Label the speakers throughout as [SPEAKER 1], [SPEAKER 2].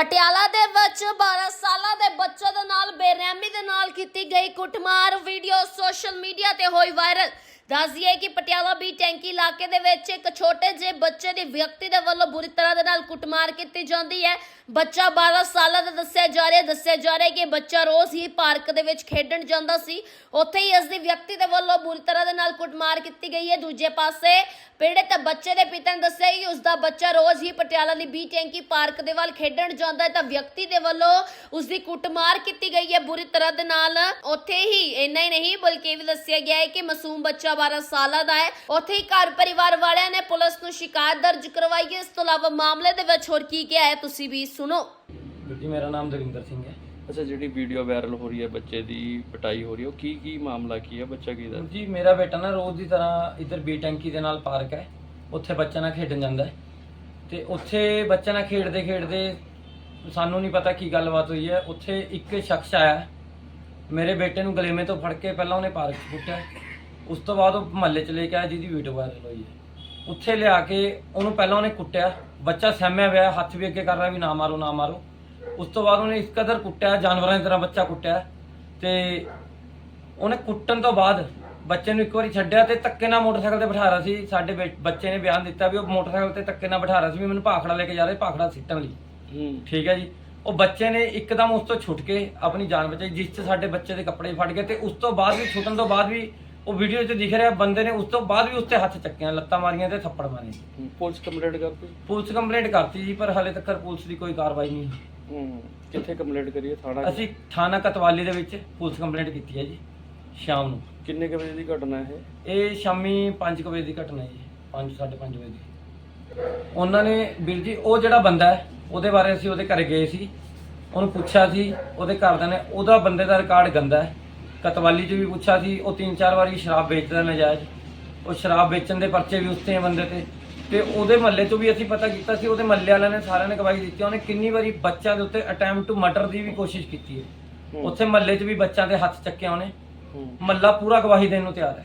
[SPEAKER 1] ਪਟਿਆਲਾ ਦੇ ਵਿੱਚ 12 ਸਾਲਾਂ ਦੇ ਬੱਚੇ ਦੇ ਨਾਲ, ਬੇਰਹਿਮੀ ਦੇ ਨਾਲ ਕੀਤੀ ਗਈ ਕੁੱਟਮਾਰ, ਵੀਡੀਓ ਸੋਸ਼ਲ ਮੀਡੀਆ ਤੇ ਹੋਈ ਵਾਇਰਲ। ਦੱਸਦੀਏ ਕਿ ਪਟਿਆਲਾ ਬੀ ਟੈਂਕੀ ਇਲਾਕੇ ਦੇ ਵਿੱਚ ਇੱਕ ਛੋਟੇ ਜਿਹੇ ਬੱਚੇ ਦੀ ਵਿਅਕਤੀ ਦੇ ਵੱਲੋਂ ਬੁਰੀ ਤਰ੍ਹਾਂ ਦੇ ਨਾਲ ਕੁੱਟਮਾਰ ਕੀਤੀ ਜਾਂਦੀ ਹੈ। ਬੱਚਾ 12 ਸਾਲਾਂ ਦਾ ਦੱਸਿਆ ਜਾ ਰਿਹਾ ਦੱਸਿਆ ਜਾ ਰਿਹਾ ਕਿ ਬੱਚਾ ਰੋਜ਼ ਹੀ ਪਾਰਕ ਦੇ ਵਿੱਚ ਖੇਡਣ ਜਾਂਦਾ ਸੀ। ਉੱਥੇ ਹੀ ਇਸ ਦੀ ਵਿਅਕਤੀ ਦੇ ਵੱਲੋਂ ਬੁਰੀ ਤਰ੍ਹਾਂ ਦੇ ਨਾਲ ਕੁੱਟਮਾਰ ਕੀਤੀ ਗਈ ਹੈ। ਦੂਜੇ ਪਾਸੇ ਪੀੜਤ ਬੱਚੇ ਦੇ ਪਿਤਾ ਨੇ ਦੱਸਿਆ ਕਿ ਉਸ ਦਾ ਬੱਚਾ ਰੋਜ਼ ਹੀ ਪਟਿਆਲਾ ਦੀ ਬੀ ਟੈਂਕੀ ਪਾਰਕ ਦੇ ਵੱਲ ਖੇਡਣ ਜਾਂਦਾ ਹੈ ਤਾਂ ਵਿਅਕਤੀ ਦੇ ਵੱਲੋਂ ਉਸ ਦੀ ਕੁੱਟਮਾਰ ਕੀਤੀ ਗਈ ਹੈ। ਬੁਰੀ ਤਰ੍ਹਾਂ ਦੇ ਨਾਲ ਉੱਥੇ ਹੀ, ਇੰਨਾ ਹੀ ਨਹੀਂ, ਬਲਕਿ ਇਹ ਵੀ ਦੱਸਿਆ ਗਿਆ ਹੈ ਕਿ ਮਾਸੂਮ ਬੱਚਾ 12 ਸਾਲਾਂ ਦਾ ਹੈ। ਉੱਥੇ ਹੀ ਘਰ ਪਰਿਵਾਰ ਵਾਲਿਆਂ ਨੇ ਪੁਲਿਸ ਨੂੰ ਸ਼ਿਕਾਇਤ ਦਰਜ ਕਰਵਾਈ ਹੈ। ਇਸ ਤੋਂ ਇਲਾਵਾ ਮਾਮਲੇ ਦੇ ਵਿੱਚ ਹੋਰ ਕੀ ਕਿਹਾ ਹੈ ਤੁਸੀਂ ਵੀ ਸੁਣੋ।
[SPEAKER 2] ਜੀ ਮੇਰਾ ਨਾਮ ਦਵਿੰਦਰ ਸਿੰਘ ਹੈ।
[SPEAKER 3] ਅੱਛਾ ਜਿਹੜੀ ਵੀਡੀਓ ਵਾਇਰਲ ਹੋ ਰਹੀ ਹੈ ਬੱਚੇ ਦੀ ਪਟਾਈ ਹੋ ਰਹੀ ਹੈ ਉਹ ਕੀ ਕੀ ਮਾਮਲਾ ਕੀ ਹੈ? ਬੱਚਾ ਕੀ ਦਾ
[SPEAKER 2] ਜੀ ਮੇਰਾ ਬੇਟਾ ਨਾ ਰੋਜ਼ ਦੀ ਤਰ੍ਹਾਂ ਇੱਧਰ ਬੀ ਟੈਂਕੀ ਦੇ ਨਾਲ ਪਾਰਕ ਹੈ। ਉੱਥੇ ਬੱਚਾ ਨਾਲ ਖੇਡਣ ਜਾਂਦਾ ਹੈ। ਤੇ ਉੱਥੇ ਬੱਚਾ ਨਾਲ ਖੇਡਦੇ ਖੇਡਦੇ ਸਾਨੂੰ ਨਹੀਂ ਪਤਾ ਕੀ ਗੱਲਬਾਤ ਹੋਈ ਹੈ। ਉੱਥੇ ਇੱਕ ਸ਼ਖਸ ਆਇਆ। ਮੇਰੇ ਬੇਟੇ ਨੂੰ ਗਲੇਮੇ ਤੋਂ ਫੜ ਕੇ ਪਹਿਲਾਂ ਉਹਨੇ ਪਾਰਕ 'ਚ ਕੁੱਟਿਆ ਉਸ ਤੋਂ ਬਾਅਦ ਉਹ ਮਹੱਲੇ 'ਚ ਲੈ ਕੇ ਆਇਆ ਜਿਹਦੀ ਵੀਡੀਓ ਵਾਇਰਲ ਹੋਈ ਹੈ। ਉੱਥੇ ਲਿਆ ਕੇ ਉਹਨੂੰ ਪਹਿਲਾਂ ਉਹਨੇ ਕੁੱਟਿਆ। ਬੱਚਾ ਸਹਿਮਿਆ ਹੋਇਆ ਹੱਥ ਵੀ ਅੱਗੇ ਕਰ ਰਿਹਾ ਵੀ ਨਾ ਮਾਰੋ ਨਾ ਮਾਰੋ। ਉਸ ਤੋਂ ਬਾਅਦ ਉਹਨੇ ਇਸ ਕਦਰ ਕੁੱਟਿਆ ਜਾਨਵਰਾਂ ਦੀ ਤਰ੍ਹਾਂ ਬੱਚਾ ਕੁੱਟਿਆ। ਤੇ ਉਹਨੇ ਕੁੱਟਣ ਤੋਂ ਬਾਅਦ ਬੱਚੇ ਨੂੰ ਇੱਕ ਵਾਰੀ ਛੱਡਿਆ ਤੇ ਧੱਕੇ ਨਾਲ ਮੋਟਰਸਾਈਕਲ ਤੇ ਬਿਠਾ ਰਿਹਾ ਸੀ। ਸਾਡੇ ਬੇ- ਬੱਚੇ ਨੇ ਬਿਆਨ ਦਿੱਤਾ ਵੀ ਉਹ ਮੋਟਰਸਾਈਕਲ ਤੇ ਧੱਕੇ ਨਾਲ ਬਿਠਾ ਰਿਹਾ ਸੀ ਵੀ ਮੈਨੂੰ ਭਾਖੜਾ ਲੈ ਕੇ ਜਾ ਰਹੇ ਭਾਖੜਾ ਸਿੱਟਣ ਲਈ।
[SPEAKER 3] ਹੂੰ।
[SPEAKER 2] ਠੀਕ ਹੈ ਜੀ। ਉਹ ਬੱਚੇ ਨੇ ਇੱਕਦਮ ਉਸ ਤੋਂ ਛੁੱਟ ਕੇ ਆਪਣੀ ਜਾਨ ਬਚਾਈ ਜਿਸ 'ਚ ਸਾਡੇ ਬੱਚੇ ਦੇ ਕੱਪੜੇ ਫਟ ਗਏ ਤੇ ਉਸ ਤੋਂ ਬਾਅਦ ਵੀ ਛੁੱਟਣ ਤੋਂ ਬਾਅਦ ਵੀ ਉਹ ਵੀਡੀਓ 'ਚ ਦਿਖ ਰਿਹਾ ਬੰਦੇ ਨੇ ਉਸ ਤੋਂ ਬਾਅਦ ਵੀ ਉਸ ਤੇ ਹੱਥ ਚੱਕਿਆ ਲੱਤਾਂ ਮਾਰੀਆਂ ਤੇ ਥੱਪੜ ਮਾਰੇ
[SPEAKER 3] ਪੁਲਿਸ ਕੰਪਲੇਂਟ ਕਰਤੀ?
[SPEAKER 2] ਪੁਲਿਸ ਕੰਪਲੇਂਟ ਕਰਤੀ ਜੀ ਪਰ ਹਾਲੇ ਤੱਕ ਪੁਲਿਸ ਦੀ ਕੋਈ ਕਾਰਵਾਈ ਨਹੀਂ ਹੋਈ।
[SPEAKER 3] ਹੂੰ ਕਿੱਥੇ ਕੰਪਲੇਂਟ ਕਰੀਏ? ਥਾਣਾ
[SPEAKER 2] ਅਸੀਂ ਥਾਣਾ ਕਤਵਾਲੀ ਦੇ ਵਿੱਚ ਪੁਲਿਸ ਕੰਪਲੇਂਟ ਕੀਤੀ ਹੈ ਜੀ ਸ਼ਾਮ ਨੂੰ।
[SPEAKER 3] ਕਿੰਨੇ ਕੁ ਵਜੇ ਦੀ ਘਟਨਾ ਇਹ?
[SPEAKER 2] ਇਹ ਸ਼ਾਮੀ 5 ਵਜੇ ਦੀ ਘਟਨਾ ਹੈ ਜੀ 5 5:30 ਵਜੇ ਦੀ। ਉਹਨਾਂ ਨੇ ਵੀਰ ਜੀ ਉਹ ਜਿਹੜਾ ਬੰਦਾ ਹੈ ਉਹਦੇ ਬਾਰੇ ਅਸੀਂ ਉਹਦੇ ਘਰੇ ਗਏ ਸੀ। ਉਹਨੂੰ ਪੁੱਛਿਆ ਸੀ ਉਹਦੇ ਘਰਦਿਆਂ ਨੇ ਉਹਦਾ ਬੰਦੇ ਦਾ ਰਿਕਾਰਡ ਗੰਦਾ ਹੈ। ਕਤਵਾਲੀ 'ਚ ਵੀ ਪੁੱਛਿਆ ਸੀ ਉਹ ਤਿੰਨ ਚਾਰ ਵਾਰੀ ਸ਼ਰਾਬ ਵੇਚਦਾ ਨਜਾਇਜ਼। ਉਹ ਸ਼ਰਾਬ ਵੇਚਣ ਦੇ ਪਰਚੇ ਵੀ ਉਸਤੇ ਬੰਦੇ ਤੇ। ਤੇ ਉਹਦੇ ਮਹੱਲੇ ਤੋਂ ਵੀ ਅਸੀਂ ਪਤਾ ਕੀਤਾ ਸੀ ਉਹਦੇ ਮਹੱਲੇ ਵਾਲਿਆਂ ਨੇ ਸਾਰਿਆਂ ਨੇ ਗਵਾਹੀ ਦਿੱਤੀ ਉਹਨੇ ਕਿੰਨੀ ਵਾਰੀ ਬੱਚਿਆਂ ਦੇ ਉੱਤੇ ਅਟੈਂਪਟ ਟੂ ਮਰਡਰ ਦੀ ਵੀ ਕੋਸ਼ਿਸ਼ ਕੀਤੀ ਹੈ। ਉੱਥੇ ਮਹੱਲੇ 'ਚ ਵੀ ਬੱਚਿਆਂ ਦੇ ਹੱਥ ਚੱਕਿਆ ਉਹਨੇ। ਮਹੱਲਾ ਪੂਰਾ ਗਵਾਹੀ ਦੇਣ ਨੂੰ ਤਿਆਰ ਹੈ।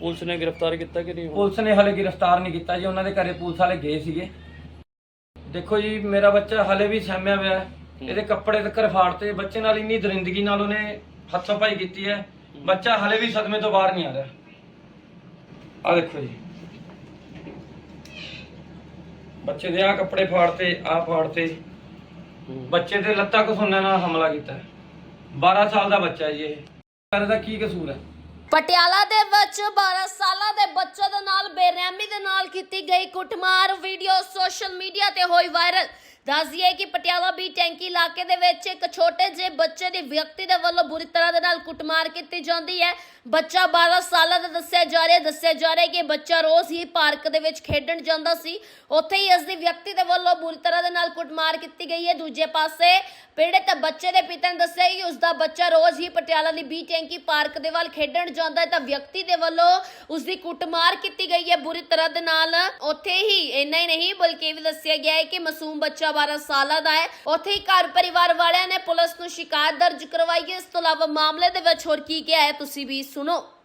[SPEAKER 3] ਪੁਲਿਸ ਨੇ ਗ੍ਰਿਫਤਾਰ ਕੀਤਾ ਕਿ ਨਹੀਂ?
[SPEAKER 2] ਪੁਲਿਸ ਨੇ ਹਲੇ ਗ੍ਰਿਫਤਾਰ ਨਹੀਂ ਕੀਤਾ ਜੀ ਉਹਨਾਂ ਦੇ ਘਰੇ ਪੁਲਿਸ ਵਾਲੇ ਗਏ ਸੀਗੇ। ਦੇਖੋ ਜੀ ਮੇਰਾ ਬੱਚਾ ਹਲੇ ਵੀ ਸਹਿਮਿਆ ਹੋਇਆ ਹੈ। ਇਹਦੇ ਕੱਪੜੇ ਤੱਕ ਫਾੜਤੇ ਬੱਚੇ ਨਾਲ ਇੰਨੀ ਦਰਿੰਦਗੀ ਨਾਲ ਉਹਨੇ ਹੱਥੋਂ ਪਾਈ ਕੀਤੀ ਹੈ। ਬੱਚਾ ਹਲੇ ਵੀ ਸਦਮੇ ਤੋਂ ਬਾਹਰ ਨਹੀਂ ਆ ਰਿਹਾ। ਆ ਦੇਖੋ ਜੀ। ਬੱਚੇ ਦੇ ਆ ਕੱਪੜੇ ਫਾੜਤੇ ਆ ਫਾੜਤੇ। ਬੱਚੇ ਤੇ ਲੱਤਾਂ ਘਸੁੰਨਾਂ ਨਾਲ ਹਮਲਾ ਕੀਤਾ। ਹੈ 12 ਸਾਲ ਦਾ ਬੱਚਾ ਜੀ ਇਹ। ਇਹਦਾ ਕੀ ਕਸੂਰ ਹੈ?
[SPEAKER 1] ਪਟਿਆਲਾ ਦੇ ਵਿੱਚ 12 ਸਾਲਾਂ ਦੇ ਬੱਚੇ ਦੇ ਨਾਲ, ਬੇਰਹਿਮੀ ਦੇ ਨਾਲ ਕੀਤੀ ਗਈ ਕੁੱਟਮਾਰ। ਵੀਡੀਓ ਸੋਸ਼ਲ ਮੀਡੀਆ ਤੇ ਹੋਈ ਵਾਇਰਲ। ਦੱਸਦੀਏ ਕਿ ਪਟਿਆਲਾ ਬੀ ਟੈਂਕੀ ਇਲਾਕੇ ਦੇ ਵਿੱਚ ਇੱਕ ਛੋਟੇ ਜਿਹੇ ਬੱਚੇ ਦੀ ਵਿਅਕਤੀ ਦੇ ਵੱਲੋਂ ਬੁਰੀ ਤਰ੍ਹਾਂ ਦੇ ਨਾਲ ਕੁੱਟਮਾਰ ਕੀਤੀ ਜਾਂਦੀ ਹੈ। ਬੱਚਾ 12 ਸਾਲਾਂ ਦਾ ਦੱਸਿਆ ਜਾ ਰਿਹਾ ਦੱਸਿਆ ਜਾ ਰਿਹਾ ਕਿ ਬੱਚਾ ਰੋਜ਼ ਹੀ ਪਾਰਕ ਦੇ ਵਿੱਚ ਖੇਡਣ ਜਾਂਦਾ ਸੀ। ਉੱਥੇ ਹੀ ਇਸ ਦੀ ਵਿਅਕਤੀ ਦੇ ਵੱਲੋਂ ਬੁਰੀ ਤਰ੍ਹਾਂ ਦੇ ਨਾਲ ਕੁੱਟਮਾਰ ਕੀਤੀ ਗਈ ਹੈ। ਦੂਜੇ ਪਾਸੇ ਪੀੜਤ ਬੱਚੇ ਦੇ ਪਿਤਾ ਨੇ ਦੱਸਿਆ ਕਿ ਉਸ ਦਾ ਬੱਚਾ ਰੋਜ਼ ਹੀ ਪਟਿਆਲਾ ਦੀ ਬੀ ਟੈਂਕੀ ਪਾਰਕ ਦੇ ਵੱਲ ਖੇਡਣ ਜਾਂਦਾ ਹੈ ਤਾਂ ਵਿਅਕਤੀ ਦੇ ਵੱਲੋਂ ਉਸ ਦੀ ਕੁੱਟਮਾਰ ਕੀਤੀ ਗਈ ਹੈ। ਬੁਰੀ ਤਰ੍ਹਾਂ ਦੇ ਨਾਲ ਉੱਥੇ ਹੀ, ਇੰਨਾ ਹੀ ਨਹੀਂ, ਬਲਕਿ ਇਹ ਵੀ ਦੱਸਿਆ ਗਿਆ ਹੈ ਕਿ ਮਾਸੂਮ ਬੱਚਾ 12 ਸਾਲਾਂ ਦਾ ਹੈ। ਉੱਥੇ ਹੀ ਘਰ ਪਰਿਵਾਰ ਵਾਲਿਆਂ ਨੇ ਪੁਲਿਸ ਨੂੰ ਸ਼ਿਕਾਇਤ ਦਰਜ ਕਰਵਾਈ ਹੈ। ਇਸ ਤੋਂ ਇਲਾਵਾ ਮਾਮਲੇ ਦੇ ਵਿੱਚ ਹੋਰ ਕੀ ਕਿਹਾ ਹੈ, ਤੁਸੀਂ ਵੀ ਸੁਣੋ।